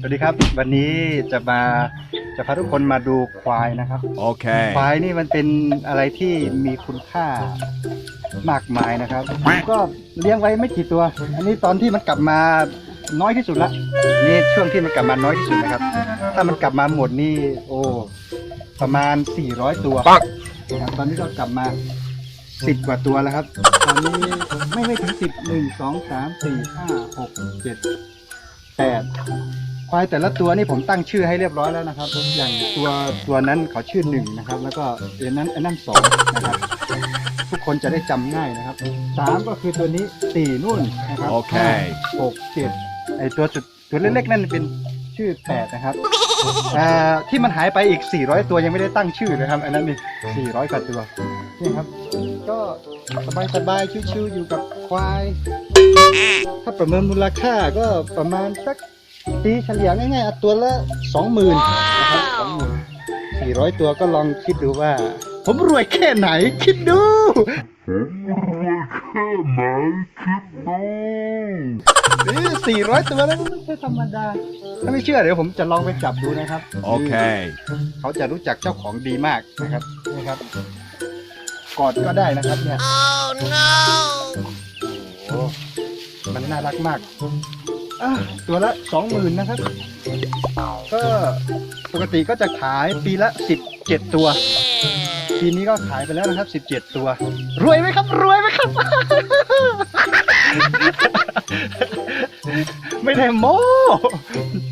สวัสดีครับ วันนี้จะมาจะพาทุกคนมาดูควายนะครับคว Okay. ายนี่มันเป็นอะไรที่มีคุณค่ามากมายนะครับผมก็เลี้ยงไว้ไม่กี่ตัว อันนี้ตอนที่มันกลับมาน้อยที่สุดละนี่ช่วงที่มันกลับมาน้อยที่สุดนะครับ ถ้ามันกลับมาหมดนี่ โอ้ประมาณ 400 ตัวปักนะครับตอนนี้ก็กลับมา10กว่าตัวแล้วครับ ตอนนี้ไม่ไม่ถึง10 1 2 3 4 5 6 7 8ควายแต่ละตัวนี่ผมตั้งชื่อให้เรียบร้อยแล้วนะครับ อย่างตัวตัวนั้นเขาชื่อหนึ่งนะครับ แล้วก็เอ็นนั้นอันนั้นสองนะครับ ทุกคนจะได้จำง่ายนะครับสามก็คือตัวนี้สี่นู่นนะครับโอเคห้าหกเจ็ดไอตัวจุดตัวเล็กๆนั่นเป็นชื่อแปดนะครับอ่าที่มันหายไปอีก 400 ตัวยังไม่ได้ตั้งชื่อเลยครับ อันนั้นนี่400กว่าตัวนี่ครับ ก็สบายๆชิวๆอยู่กับควาย ถ้าประเมินมูลค่าก็ประมาณสักตีเฉลี่ยง่ายๆอะตัวละสองหมื่นนะครับสองหมื่นสี่ร้อยตัวก็ลองคิดดูว่า ผมรวยแค่ไหนคิดดูนี่สี่ร้อยตัวแล้วไม่ใช่ธรรมดา ถ้าไม่เชื่อเดี๋ยวผมจะลองไปจับดูนะครับ Okay. เขาจะรู้จักเจ้าของดีมากนะครับนี่ครับกอดก็ได้นะครับเนี่ย Oh no! มันน่ารักมากอะตัวละสองหมื่นนะครับ ก็ปกติก็จะขายปีละสิบเจ็ดตัว ปีนี้ก็ขายไปแล้วนะครับสิบเจ็ดตัว รวยไหมครับ รวยไหมครับ ไม่ได้โม้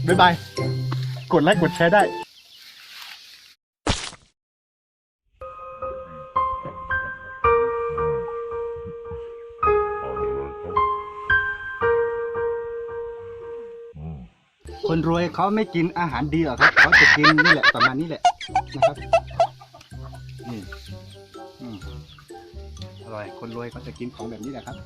บ๊ายบาย กดไลค์กดแชร์ได้ คนรวยเขาไม่กินอาหารดีหรอกครับเขาจะกินนี่แหละประมาณนี้แหละนะครับนี่อืมอร่อยคนรวยเขาจะกินของแบบนี้แหละครับ